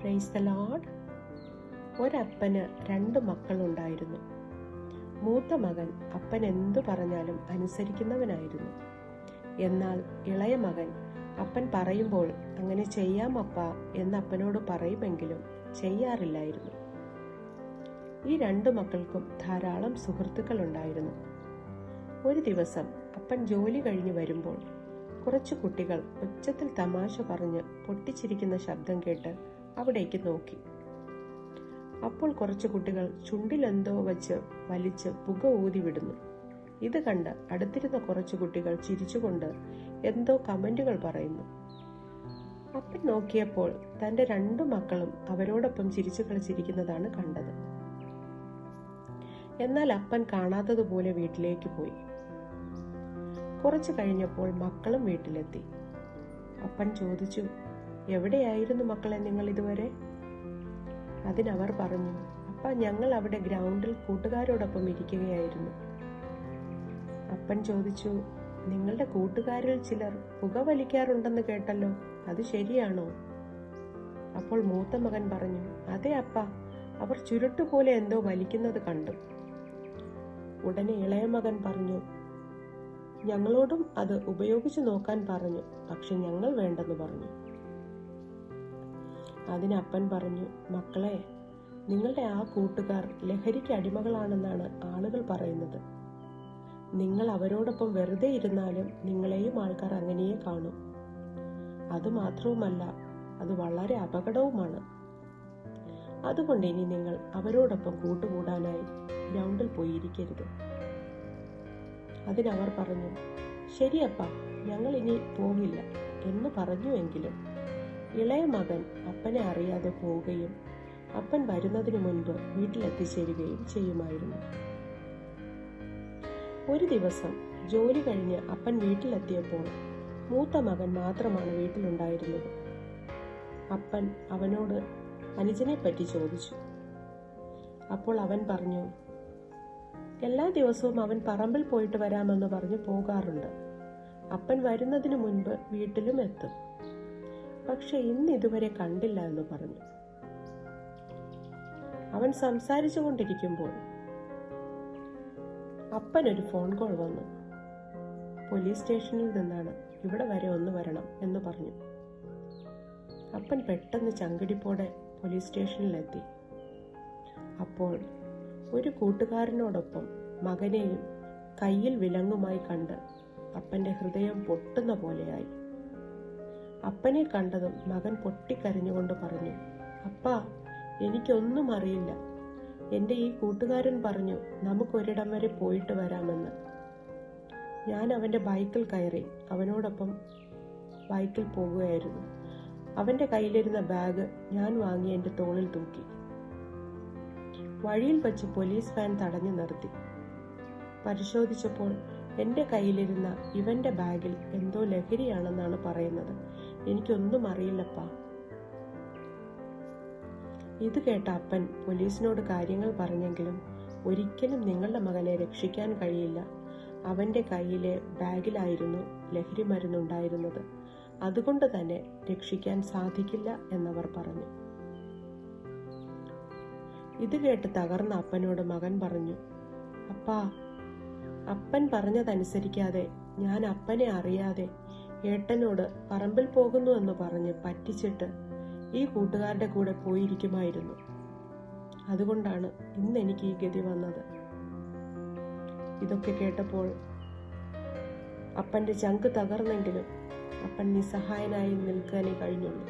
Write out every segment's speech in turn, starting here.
Praise the load ഒരപ്പന് രണ്ട് മക്കളുണ്ടായിരുന്നു. മൂത്ത മകൻ അപ്പൻ എന്തു പറഞ്ഞാലും അനുസരിക്കുന്നവനായിരുന്നു. എന്നാൽ ഇളയ മകൻ അപ്പൻ പറയുമ്പോൾ അങ്ങനെ ചെയ്യാം അപ്പ എന്ന് അപ്പനോട് പറയുമെങ്കിലും ചെയ്യാറില്ലായിരുന്നു. ഈ രണ്ടു മക്കൾക്കും ധാരാളം സുഹൃത്തുക്കൾ ഉണ്ടായിരുന്നു ഒരു ദിവസം അപ്പൻ ജോലി കഴിഞ്ഞ് വരുമ്പോൾ കുറച്ചു കുട്ടികൾ ഉച്ചത്തിൽ തമാശ പറഞ്ഞ് പൊട്ടിച്ചിരിക്കുന്ന ശബ്ദം കേട്ട് അവിടേക്ക് നോക്കി. അപ്പോൾ കുറച്ച് കുട്ടികൾ ചുണ്ടിലെന്തോ വച്ച് വലിച്ച് പുക ഊതി വിടുന്നു. ഇത് കണ്ട് അടുത്തിരുന്ന കുറച്ച് കുട്ടികൾ ചിരിച്ചുകൊണ്ട് എന്തോ കമന്റുകൾ പറയുന്നു. അപ്പൻ നോക്കിയപ്പോൾ തന്റെ രണ്ടു മക്കളും അവരോടൊപ്പം ചിരിച്ചു കളിച്ചിരിക്കുന്നതാണ് കണ്ടത്. എന്നാൽ അപ്പൻ കാണാത്തതുപോലെ വീട്ടിലേക്ക് പോയി. കുറച്ചു കഴിഞ്ഞപ്പോൾ മക്കളും വീട്ടിലെത്തി. അപ്പൻ ചോദിച്ചു എവിടെയായിരുന്നു മക്കളെ നിങ്ങൾ ഇതുവരെ? അതിനവർ പറഞ്ഞു അപ്പ ഞങ്ങൾ അവിടെ ഗ്രൗണ്ടിൽ കൂട്ടുകാരോടൊപ്പം ഇരിക്കുകയായിരുന്നു. അപ്പൻ ചോദിച്ചു നിങ്ങളുടെ കൂട്ടുകാരിൽ ചിലർ പുക വലിക്കാറുണ്ടെന്ന് കേട്ടല്ലോ അത് ശരിയാണോ? അപ്പോൾ മൂത്ത മകൻ പറഞ്ഞു അതെ അപ്പ അവർ ചുരുട്ടുപോലെ എന്തോ വലിക്കുന്നത് കണ്ടു. ഉടനെ ഇളയ മകൻ പറഞ്ഞു ഞങ്ങളോടും അത് ഉപയോഗിച്ചു നോക്കാൻ പറഞ്ഞു പക്ഷെ ഞങ്ങൾ വേണ്ടെന്ന് പറഞ്ഞു. അതിനപ്പൻ പറഞ്ഞു മക്കളെ നിങ്ങളുടെ ആ കൂട്ടുകാർ ലഹരിക്ക് അടിമകളാണെന്നാണ് ആളുകൾ പറയുന്നത്. നിങ്ങൾ അവരോടൊപ്പം വെറുതെ ഇരുന്നാലും നിങ്ങളെയും ആൾക്കാർ അങ്ങനെയേ കാണും. അതുമാത്രവുമല്ല അത് വളരെ അപകടവുമാണ്. അതുകൊണ്ട് ഇനി നിങ്ങൾ അവരോടൊപ്പം കൂട്ടുകൂടാനായി ഗ്രൗണ്ടിൽ പോയിരിക്കരുത്. അതിനവർ പറഞ്ഞു ശരിയപ്പ ഞങ്ങൾ ഇനി പോകില്ല എന്ന് പറഞ്ഞുവെങ്കിലും ഇളയ മകൻ അപ്പനെ അറിയാതെ പോവുകയും അപ്പൻ വരുന്നതിന് മുൻപ് വീട്ടിലെത്തിച്ചേരുകയും ചെയ്യുമായിരുന്നു. ഒരു ദിവസം ജോലി കഴിഞ്ഞ് അപ്പൻ വീട്ടിലെത്തിയപ്പോൾ മൂത്ത മകൻ മാത്രമാണ് വീട്ടിലുണ്ടായിരുന്നത്. അപ്പൻ അവനോട് അനുജനെ പറ്റി ചോദിച്ചു. അപ്പോൾ അവൻ പറഞ്ഞു എല്ലാ ദിവസവും അവൻ പറമ്പിൽ പോയിട്ട് വരാമെന്ന് പറഞ്ഞു പോകാറുണ്ട്. അപ്പൻ വരുന്നതിന് മുൻപ് വീട്ടിലും എത്തും. പക്ഷെ ഇന്ന് ഇതുവരെ കണ്ടില്ല എന്ന് പറഞ്ഞു. അവൻ സംസാരിച്ചു കൊണ്ടിരിക്കുമ്പോൾ അപ്പൻ ഒരു ഫോൺ കോൾ വന്നു. പോലീസ് സ്റ്റേഷനിൽ നിന്നാണ് ഇവിടെ വരെ ഒന്ന് വരണം എന്ന് പറഞ്ഞു. അപ്പൻ പെട്ടെന്ന് ചങ്കിടിപ്പോടെ പോലീസ് സ്റ്റേഷനിലെത്തി. അപ്പോൾ ഒരു കൂട്ടുകാരനോടൊപ്പം മകനെയും കയ്യിൽ വിലങ്ങുമായി കണ്ട് അപ്പന്റെ ഹൃദയം പൊട്ടുന്ന പോലെയായി. അപ്പനെ കണ്ടതും മകൻ പൊട്ടിക്കരഞ്ഞുകൊണ്ട് പറഞ്ഞു അപ്പാ എനിക്കൊന്നും അറിയില്ല. എന്റെ ഈ കൂട്ടുകാരൻ പറഞ്ഞു നമുക്കൊരിടം വരെ പോയിട്ട് വരാമെന്ന്. ഞാൻ അവന്റെ ബൈക്കിൽ കയറി അവനോടൊപ്പം ബൈക്കിൽ പോകുകയായിരുന്നു. അവന്റെ കയ്യിലിരുന്ന ബാഗ് ഞാൻ വാങ്ങി എന്റെ തോളിൽ തൂക്കി. വഴിയിൽ വച്ച് പോലീസ് വാൻ തടഞ്ഞു നിർത്തി. പരിശോധിച്ചപ്പോൾ എന്റെ കയ്യിലിരുന്ന ഇവന്റെ ബാഗിൽ എന്തോ ലഹരിയാണെന്നാണ് പറയുന്നത്. എനിക്കൊന്നും അറിയില്ലപ്പാ. ഇത് കേട്ട അപ്പൻ പോലീസിനോട് കാര്യങ്ങൾ പറഞ്ഞെങ്കിലും ഒരിക്കലും നിങ്ങളുടെ മകനെ രക്ഷിക്കാൻ കഴിയില്ല. അവന്റെ കയ്യിലെ ബാഗിലായിരുന്നു ലഹരി മരുന്നുണ്ടായിരുന്നത്. അതുകൊണ്ട് തന്നെ രക്ഷിക്കാൻ സാധിക്കില്ല എന്നവർ പറഞ്ഞു. ഇത് കേട്ട് തകർന്ന അപ്പനോട് മകൻ പറഞ്ഞു അപ്പാ അപ്പൻ പറഞ്ഞതനുസരിക്കാതെ ഞാൻ അപ്പനെ അറിയാതെ ഏട്ടനോട് പറമ്പിൽ പോകുന്നു എന്ന് പറഞ്ഞ് പറ്റിച്ചിട്ട് ഈ കൂട്ടുകാരുടെ കൂടെ പോയിരിക്കുമായിരുന്നു. അതുകൊണ്ടാണ് ഇന്ന് എനിക്ക് ഈ ഗതി വന്നത്. ഇതൊക്കെ കേട്ടപ്പോൾ അപ്പന്റെ ചങ്ക് തകർന്നെങ്കിലും അപ്പൻ നിസ്സഹായനായി നിൽക്കാനേ കഴിഞ്ഞുള്ളൂ.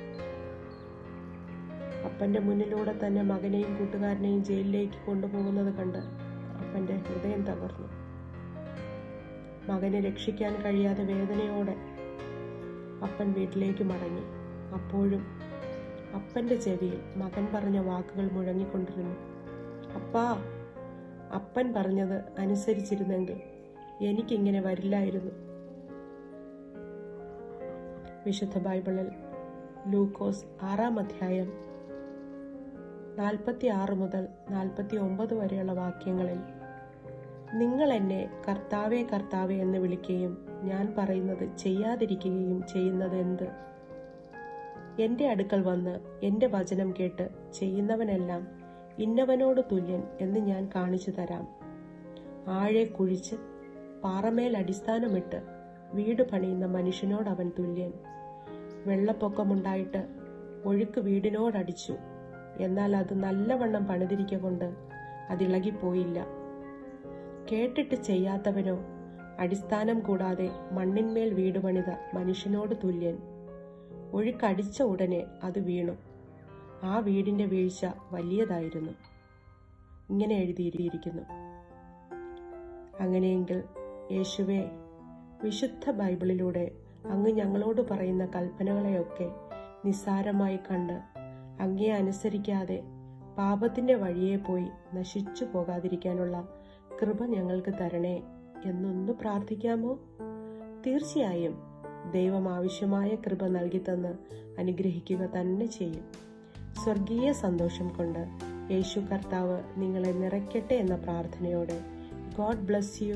അപ്പന്റെ മുന്നിലൂടെ തന്നെ മകനെയും കൂട്ടുകാരനെയും ജയിലിലേക്ക് കൊണ്ടുപോകുന്നത് കണ്ട് അപ്പന്റെ ഹൃദയം തകർന്നു. മകനെ രക്ഷിക്കാൻ കഴിയാതെ വേദനയോടെ അപ്പൻ വീട്ടിലേക്ക് മടങ്ങി. അപ്പോഴും അപ്പന്റെ ചെവിയിൽ മകൻ പറഞ്ഞ വാക്കുകൾ മുഴങ്ങിക്കൊണ്ടിരുന്നു. അപ്പാ അപ്പൻ പറഞ്ഞത് അനുസരിച്ചിരുന്നെങ്കിൽ എനിക്കിങ്ങനെ വരില്ലായിരുന്നു. വിശുദ്ധ ബൈബിളിൽ ലൂക്കോസ് ആറാം അധ്യായം നാൽപ്പത്തി ആറ് മുതൽ നാൽപ്പത്തി ഒമ്പത് വരെയുള്ള വാക്യങ്ങളിൽ നിങ്ങൾ എന്നെ കർത്താവേ കർത്താവേ എന്ന് വിളിക്കുകയും ഞാൻ പറയുന്നത് ചെയ്യാതിരിക്കുകയും ചെയ്യുന്നത് എന്ത് എന്റെ അടുക്കൽ വന്ന് എന്റെ വചനം കേട്ട് ചെയ്യുന്നവനെല്ലാം ഇന്നവനോട് തുല്യൻ എന്ന് ഞാൻ കാണിച്ചു തരാം. ആഴെ കുഴിച്ച് പാറമേൽ അടിസ്ഥാനമിട്ട് വീട് പണിയുന്ന മനുഷ്യനോട് അവൻ തുല്യൻ. വെള്ളപ്പൊക്കമുണ്ടായിട്ട് ഒഴുക്ക് വീടിനോടടിച്ചു. എന്നാൽ അത് നല്ലവണ്ണം പണിതിരിക്ക കൊണ്ട് അതിളകിപ്പോയില്ല. കേട്ടിട്ട് ചെയ്യാത്തവനോ? അടിസ്ഥാനം കൂടാതെ മണ്ണിന്മേൽ വീട് പണിത മനുഷ്യനോട് തുല്യൻ. ഒഴുക്കടിച്ച ഉടനെ അത് വീണു. ആ വീടിന്റെ വീഴ്ച വലിയതായിരുന്നു. ഇങ്ങനെ എഴുതിയിരിക്കുന്നു. അങ്ങനെയെങ്കിൽ യേശുവെ വിശുദ്ധ ബൈബിളിലൂടെ അങ്ങ് ഞങ്ങളോട് പറയുന്ന കൽപ്പനകളെയൊക്കെ നിസ്സാരമായി കണ്ട് അങ്ങേ അനുസരിക്കാതെ പാപത്തിന്റെ വഴിയെ പോയി നശിച്ചു പോകാതിരിക്കാനുള്ള കൃപ ഞങ്ങൾക്ക് തരണേ എന്നൊന്ന് പ്രാർത്ഥിക്കാമോ? തീർച്ചയായും ദൈവം ആവശ്യമായ കൃപ നൽകി തന്ന് അനുഗ്രഹിക്കുക തന്നെ ചെയ്യും. സ്വർഗീയ സന്തോഷം കൊണ്ട് യേശു കർത്താവ് നിങ്ങളെ നിറയ്ക്കട്ടെ എന്ന പ്രാർത്ഥനയോടെ. God bless you.